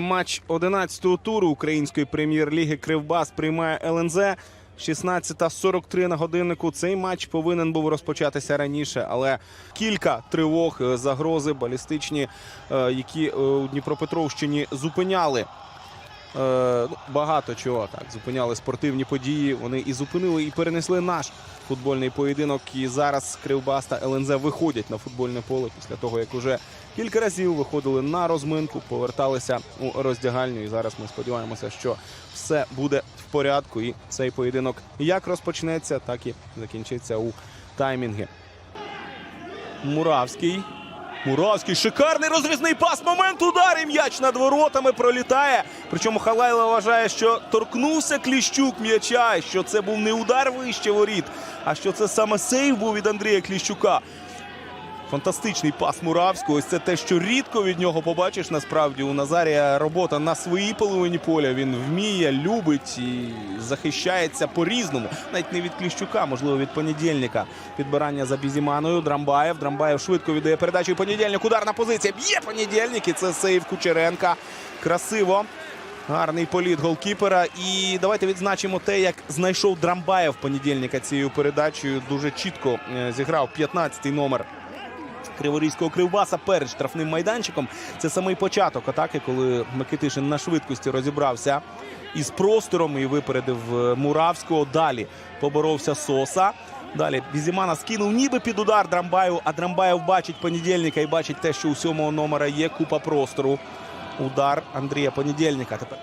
Матч 11-го туру української прем'єр-ліги Кривбас приймає ЛНЗ. 16.43 на годиннику. Цей матч повинен був розпочатися раніше, але кілька тривог, е, загрози балістичні, е, які е, у Дніпропетровщині зупиняли. Е, ну, багато чого так зупиняли спортивні події. Вони і зупинили, і перенесли наш футбольний поєдинок. І зараз Кривбас та ЛНЗ виходять на футбольне поле після того, як уже кілька разів виходили на розминку, поверталися у роздягальню. І зараз ми сподіваємося, що все буде в порядку. І цей поєдинок як розпочнеться, так і закінчиться у таймінги. Муравський. Муравський. Шикарний розрізний пас. Момент удар і м'яч над воротами пролітає. Причому Халайло вважає, що торкнувся Кліщук м'яча, що це був не удар вище воріт, а що це саме сейв був від Андрія Кліщука. Фантастичний пас Муравського. Ось це те, що рідко від нього побачиш. Насправді у Назарія робота на своїй половині поля. Він вміє, любить і захищається по-різному. Навіть не від Кліщука, можливо, від понедільника. Підбирання за Бізіманою. Драмбаєв. Драмбаєв швидко віддає передачу. І понедільник. Ударна позиція. Б'є понедільник. І це сейв Кучеренка. Красиво. Гарний політ голкіпера. І давайте відзначимо те, як знайшов Драмбаєв понедільника цією передачею. Дуже чітко е, зіграв 15-й номер Криворізького кривбаса перед штрафним майданчиком. Це самий початок атаки, коли Микитишин на швидкості розібрався із простором і випередив е, Муравського. Далі поборовся Соса. Далі Бізімана скинув ніби під удар Драмбаєв, а Драмбаєв бачить понедільника і бачить те, що у сьомого номера є купа простору. Удар Андрія Понедільника. Тепер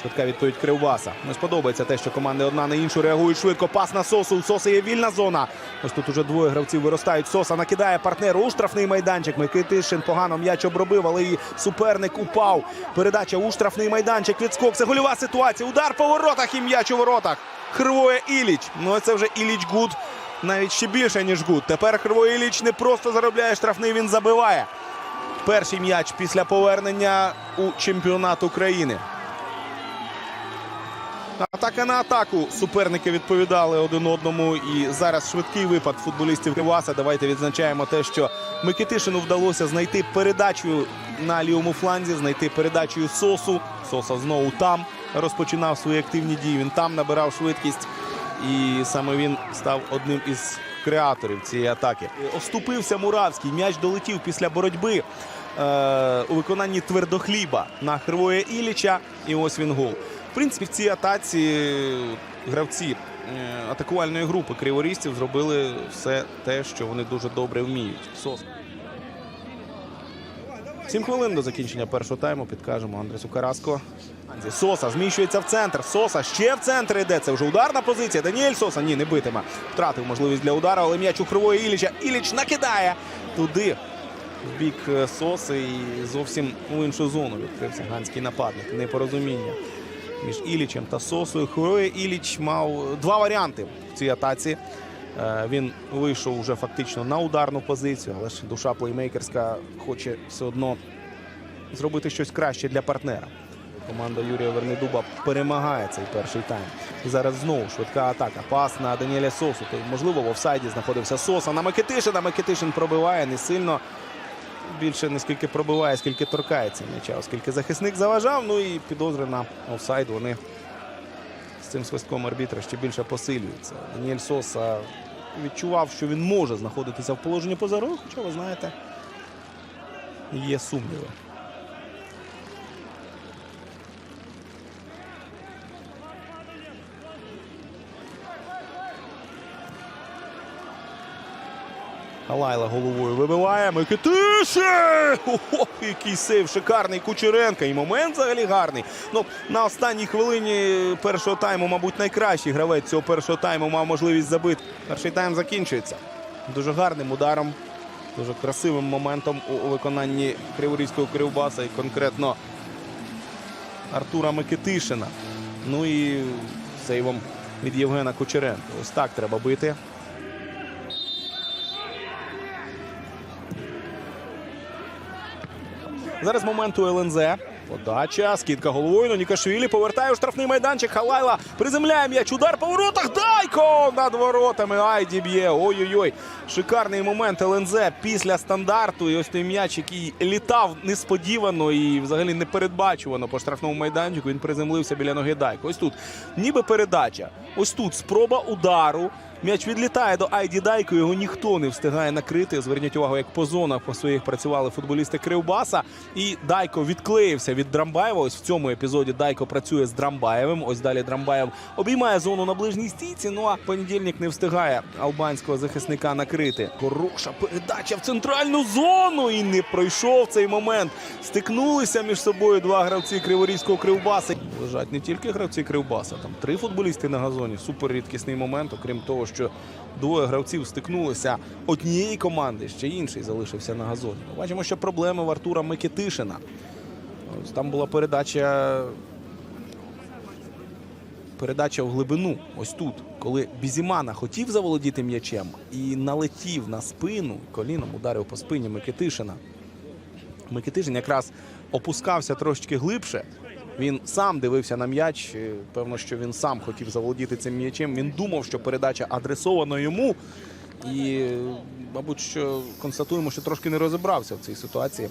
Швидка відповідь Кривбаса. Не сподобається те, що команди одна на іншу реагують швидко. Пас на Сосу. У Соси є вільна зона. Ось тут уже двоє гравців виростають. Соса накидає партнеру у штрафний майданчик. Микитишин погано м'яч обробив, але і суперник упав. Передача у штрафний майданчик. Відскок. Це гольова ситуація. Удар по воротах і м'яч у воротах. Хривоє Іліч. Ну це вже Іліч Гуд. Навіть ще більше, ніж Гуд. Тепер Хривоє Іліч не просто заробляє штрафний, він забиває. Перший м'яч після повернення у чемпіонат України. Атака на атаку. Суперники відповідали один одному. І зараз швидкий випад футболістів Криваса. Давайте відзначаємо те, що Микитишину вдалося знайти передачу на лівому фланзі, знайти передачу Сосу. Соса знову там розпочинав свої активні дії. Він там набирав швидкість. І саме він став одним із креаторів цієї атаки. Оступився Муравський. М'яч долетів після боротьби е, у виконанні твердохліба на Хривоя Іліча. І ось він гол. Принципі, в цій атаці гравці е, атакувальної групи криворізців зробили все те, що вони дуже добре вміють. Сос. Сім хвилин до закінчення першого тайму підкажемо Андресу Караско. Соса зміщується в центр. Соса ще в центр йде. Це вже ударна позиція. Даніель Соса ні, не битиме. Втратив можливість для удару, але м'яч у кривої Іліча. Іліч накидає туди. В бік е, Соси і зовсім у іншу зону відкрився ганський нападник. Непорозуміння між Ілічем та Сосою. Хвилює Іліч мав два варіанти в цій атаці. Е, Він вийшов вже фактично на ударну позицію, але ж душа плеймейкерська хоче все одно зробити щось краще для партнера. Команда Юрія Вернедуба перемагає цей перший тайм. Зараз знову швидка атака. Пас на Даніеля Сосу. Можливо, в офсайді знаходився Соса на Микитишина. Микитишин пробиває не сильно. Більше не скільки пробиває, скільки торкається м'яча, оскільки захисник заважав. Ну і підозри на офсайд вони з цим свистком арбітра ще більше посилюються. Даніель Соса відчував, що він може знаходитися в положенні поза хоча ви знаєте, є сумніви. Халайла головою вибиває. Микитишин! Ох, який сейв шикарний Кучеренка. І момент взагалі гарний. Ну, на останній хвилині першого тайму, мабуть, найкращий гравець цього першого тайму мав можливість забити. Перший тайм закінчується. Дуже гарним ударом, дуже красивим моментом у виконанні Криворізького кривбаса і конкретно Артура Микитишина. Ну і сейвом від Євгена Кучеренка. Ось так треба бити. Зараз момент у ЛНЗ. Подача, скидка головою. Ну, Нікашвілі повертає у штрафний майданчик. Халайла приземляє м'яч. Удар по воротах. Дайко над воротами. Айді б'є. Ой-ой-ой. Шикарний момент ЛНЗ після стандарту. І ось той м'яч, який літав несподівано і взагалі непередбачувано по штрафному майданчику. Він приземлився біля ноги Дайко. Ось тут ніби передача. Ось тут спроба удару. М'яч відлітає до Айді Дайко. Його ніхто не встигає накрити. Зверніть увагу, як по зонах по своїх працювали футболісти Кривбаса. І Дайко відклеївся від Драмбаєва. Ось в цьому епізоді Дайко працює з Драмбаєвим. Ось далі Драмбаєв обіймає зону на ближній стійці. Ну а понедільник не встигає албанського захисника накрити. Хороша передача в центральну зону. І не пройшов цей момент. Стикнулися між собою два гравці Криворізького Кривбаса. Лежать не тільки гравці Кривбаса, там три футболісти на газоні. Супер рідкісний момент. Окрім того, що двоє гравців стикнулися однієї команди, ще інший залишився на газоні. Ми бачимо, що проблеми в Артура Микитишина. Ось там була передача. Передача в глибину, ось тут, коли Бізімана хотів заволодіти м'ячем і налетів на спину, коліном ударив по спині Микитишина. Микитишин якраз опускався трошечки глибше. Він сам дивився на м'яч. Певно, що він сам хотів заволодіти цим м'ячем. Він думав, що передача адресована йому. І, мабуть, що констатуємо, що трошки не розібрався в цій ситуації.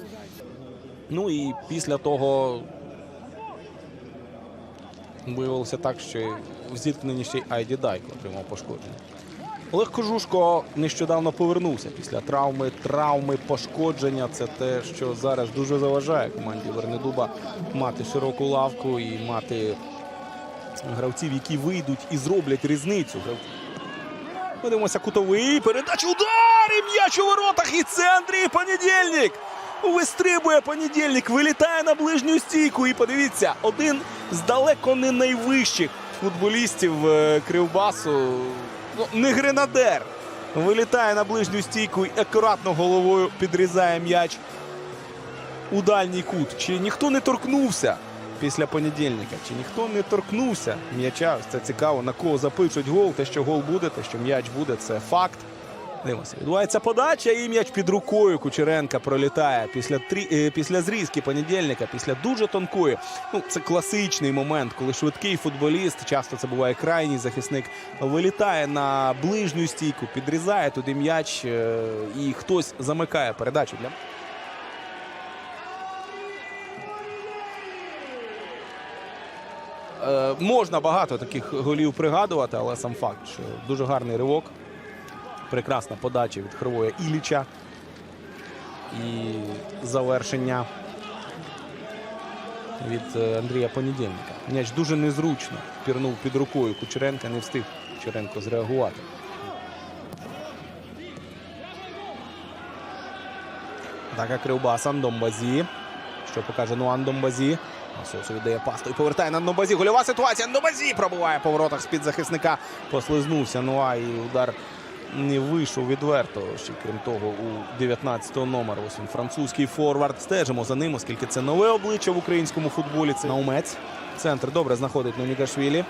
Ну і після того виявилося так, що в зіткненні ще й Айді Дайко отримав пошкодження. Олег Кожушко нещодавно повернувся після травми. Травми, пошкодження це те, що зараз дуже заважає команді Вернедуба мати широку лавку і мати гравців, які вийдуть і зроблять різницю. Подивимося, кутовий. Передача удар! І м'яч у воротах. І це Андрій Понедільник. Вистрибує понедільник, вилітає на ближню стійку. І подивіться, один з далеко не найвищих футболістів е, Кривбасу. Ну, не гренадер. Вилітає на ближню стійку і акуратно головою підрізає м'яч у дальній кут. Чи ніхто не торкнувся після понедільника? Чи ніхто не торкнувся м'яча? Це цікаво, на кого запишуть гол. Те, що гол буде, те, що м'яч буде, це факт. Дивимося, відбувається подача, і м'яч під рукою Кучеренка пролітає після трі... е, після зрізки понедільника, після дуже тонкої. Ну, це класичний момент, коли швидкий футболіст, часто це буває крайній захисник, вилітає на ближню стійку, підрізає туди м'яч, е, і хтось замикає передачу для. Е, можна багато таких голів пригадувати, але сам факт, що дуже гарний ривок. Прекрасна подача від Хровоя Іліча. І завершення від е, Андрія Понедільника. М'яч дуже незручно пірнув під рукою. Кучеренка не встиг Кучеренко зреагувати. Атака Кривбаса Андомбазі. Що покаже Нуан Домбазі. Асосу віддає пасту і повертає на Андомбазі. Гольова ситуація. Андомбазі пробуває по воротах з-під захисника. Послизнувся Нуа і удар не вийшов відверто. Ще крім того, у 19-го номер. Ось він французький форвард. Стежимо за ним, оскільки це нове обличчя в українському футболі. Це Наумець. Центр добре знаходить Нонікашвілі.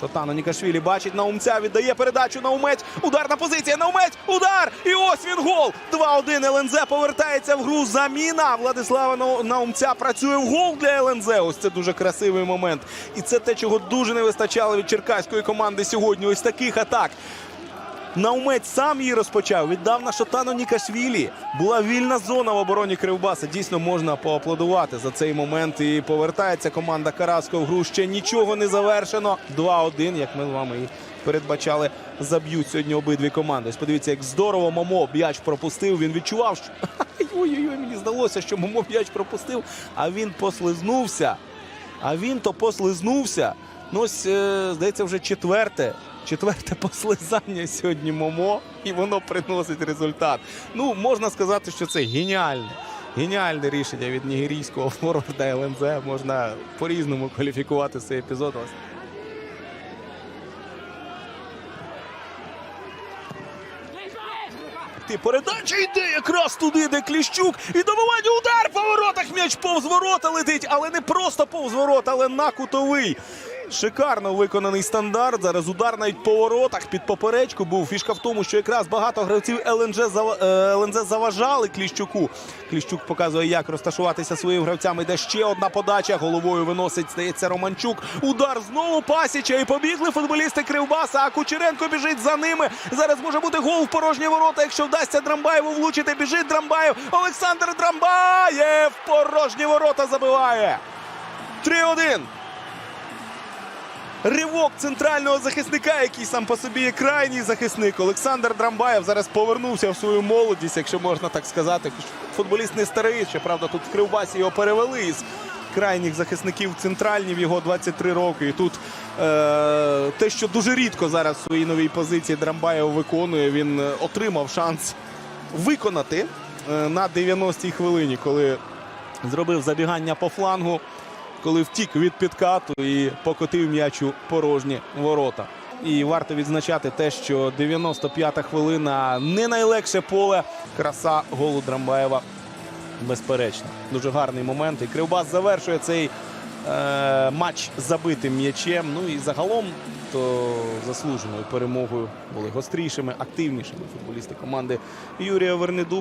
Шотано Нікашвілі бачить Наумця, віддає передачу Наумець. Ударна позиція. Наумець. Удар. І ось він гол. 2-1. ЛНЗ повертається в гру. Заміна. Владислава Наумця працює в гол для ЛНЗ. Ось це дуже красивий момент. І це те, чого дуже не вистачало від черкаської команди сьогодні. Ось таких атак. Наумець сам її розпочав. Віддав на Шотану Нікашвілі. Була вільна зона в обороні Кривбаса. Дійсно можна поаплодувати за цей момент. І повертається команда Караського в гру. Ще нічого не завершено. 2-1, як ми з вами і передбачали, заб'ють сьогодні обидві команди. Ось подивіться, як здорово Момо м'яч пропустив. Він відчував, що ой-ой-ой, мені здалося, що Момо м'яч пропустив, а він послизнувся. А він то послизнувся. Ну, ось, е, здається, вже четверте. Четверте послизання сьогодні Момо, і воно приносить результат. Ну, можна сказати, що це геніальне. Геніальне рішення від нігерійського форварда ЛНЗ. Можна по-різному кваліфікувати цей епізод. Ти передача йде якраз туди, де Кліщук. І добивання удар по воротах. М'яч повз ворота летить, але не просто повз ворота, але на кутовий. Шикарно виконаний стандарт. Зараз удар навіть по воротах під поперечку був. Фішка в тому, що якраз багато гравців ЛНЖ, е, заважали Кліщуку. Кліщук показує, як розташуватися своїм гравцям. Іде ще одна подача. Головою виносить, здається, Романчук. Удар знову пасіча. І побігли футболісти Кривбаса. А Кучеренко біжить за ними. Зараз може бути гол в порожні ворота. Якщо вдасться Драмбаєву влучити, біжить Драмбаєв. Олександр Драмбаєв. Порожні ворота забиває. 3-1. Ривок центрального захисника, який сам по собі є крайній захисник. Олександр Драмбаєв зараз повернувся в свою молодість, якщо можна так сказати. Футболіст не старий. Щоправда, тут в Кривбасі його перевели із крайніх захисників центральні в його 23 роки. І тут е- те, що дуже рідко зараз в своїй новій позиції Драмбаєв виконує, він е, отримав шанс виконати е, на 90-й хвилині, коли зробив забігання по флангу коли втік від підкату і покотив м'яч у порожні ворота. І варто відзначати те, що 95-та хвилина не найлегше поле. Краса голу Драмбаєва. Безперечно. Дуже гарний момент. І Кривбас завершує цей е, матч забитим м'ячем. Ну і загалом то заслуженою перемогою були гострішими, активнішими футболісти команди Юрія Вернеду.